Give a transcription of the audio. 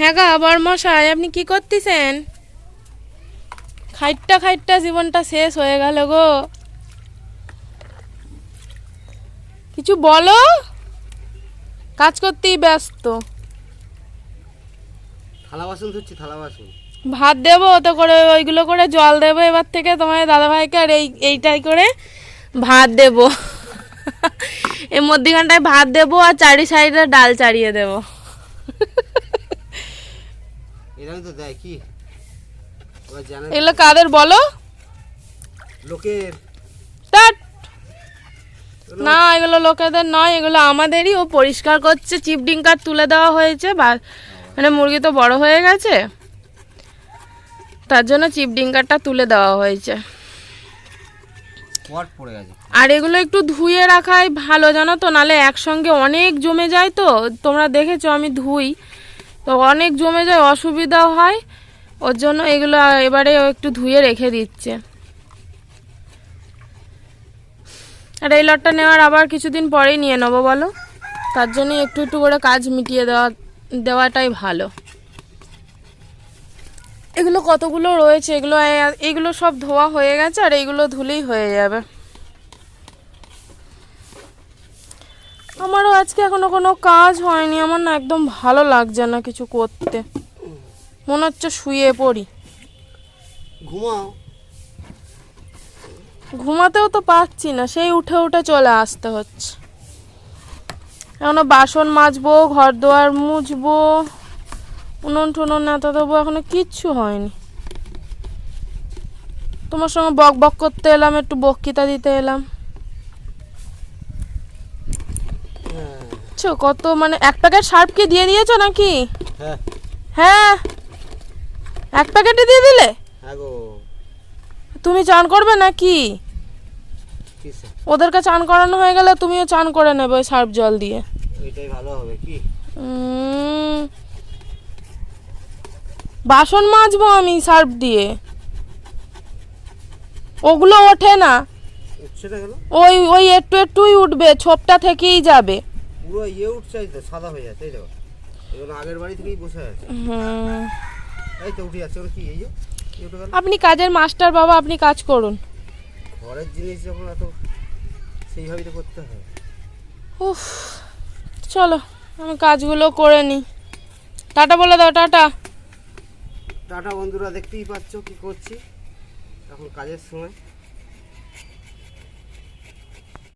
হ্যাঁ গা বর মশাই আপনি কি করতেছেন? খাইটটা খাইটটা জীবনটা শেষ হয়ে গেল গো। কিছু বলো? কাজ করতেই ব্যস্ত। থালা বাসন ধুচ্ছি থালা বাসন। ভাত দেবো তো করে ওইগুলো করে জল দেবো এবার থেকে তোমার দাদাভাইকে আর এই এইটাই করে ভাত দেবো। এর মধ্যখানটায় ভাত দেবো আর চারি সাইডে ডাল চাড়িয়ে দেবো। এরকম তো দেয় কি? এগুলো কাদের বলো? লোকের। না এগুলো লোকেদের নয় এগুলো আমাদেরই। ও পরিষ্কার করছে চিপ ডিঙ্কার তুলে দেওয়া হয়েছে বা মানে মুরগি তো বড় হয়ে গেছে। তার জন্য চিপ ডিঙ্কারটা তুলে দেওয়া হয়েছে। আর এগুলো একটু ধুয়ে রাখাই ভালো জানো তো? নালে একসঙ্গে অনেক জমে যায় তো? তোমরা দেখেছ আমি ধুই। তো অনেক জমে যায়, অসুবিধাও হয়। ওর জন্য এগুলো এবারে একটু ধুয়ে রেখে দিচ্ছে। আর এই লটটা নেওয়ার আবার কিছুদিন পরেই নিয়ে নেব বলো। তার জন্য একটু একটু করে কাজ মিটিয়ে দেওয়া, দেওয়াটাই ভালো। এগুলো কতগুলো রয়েছে? এগুলো এগুলো সব ধোয়া হয়ে গেছে আর এইগুলো ধুলেই হয়ে যাবে। আমারও আজকে এখনও কোনো কাজ হয়নি। আমার না একদম ভালো লাগছে না কিছু করতে। মনে হচ্ছে শুয়ে পড়ি। ঘুমাও। ঘুমাতেও তো পারছি না সেই উঠে উঠে চলে আসতে হচ্ছে। এখনও বাসন মাজবো ঘর দোয়ার মুছবো উনুন টুনুন নেতা দেবো এখনও কিচ্ছু হয়নি। তোমার সঙ্গে বক বক করতে এলাম একটু বক্তৃতা দিতে এলাম। হ্যাঁ ছো কত মানে এক প্যাকেট সার্ফ কি দিয়ে দিয়েছ নাকি? হ্যাঁ। হ্যাঁ? এক প্যাকেটে দিয়ে দিলে? হ্যাঁ তুমি চান করবে নাকি? ওদেরকে চান করানো হয়ে গেলে তুমিও চান করে নেবে ওই সার্ফ জল দিয়ে। ওইটাই ভালো হবে কি? বাসন মাজবো আমি সার্ফ দিয়ে। ওগুলো ওঠে না। ওই ওই একটু একটুই উঠবে ছোপটা থেকেই যাবে। পুরো ইয়ে উঠছে তো সাদা হয়ে যাচ্ছে এই দেখো। এগুলো আগের বাড়ি থেকেই বসে আছে। হুম, এই তো উঠে যাচ্ছে ওগুলো কি এই যে আপনি কাজের মাস্টার বাবা আপনি কাজ করুন। ঘরের জিনিস যখন এত সেইভাবেই তো করতে হয়। উফ চলো আমি কাজগুলো করে নিই। টাটা বলে দাও টাটা। টাটা বন্ধুরা দেখতেই পাচ্ছ কি করছি। এখন কাজের সময়।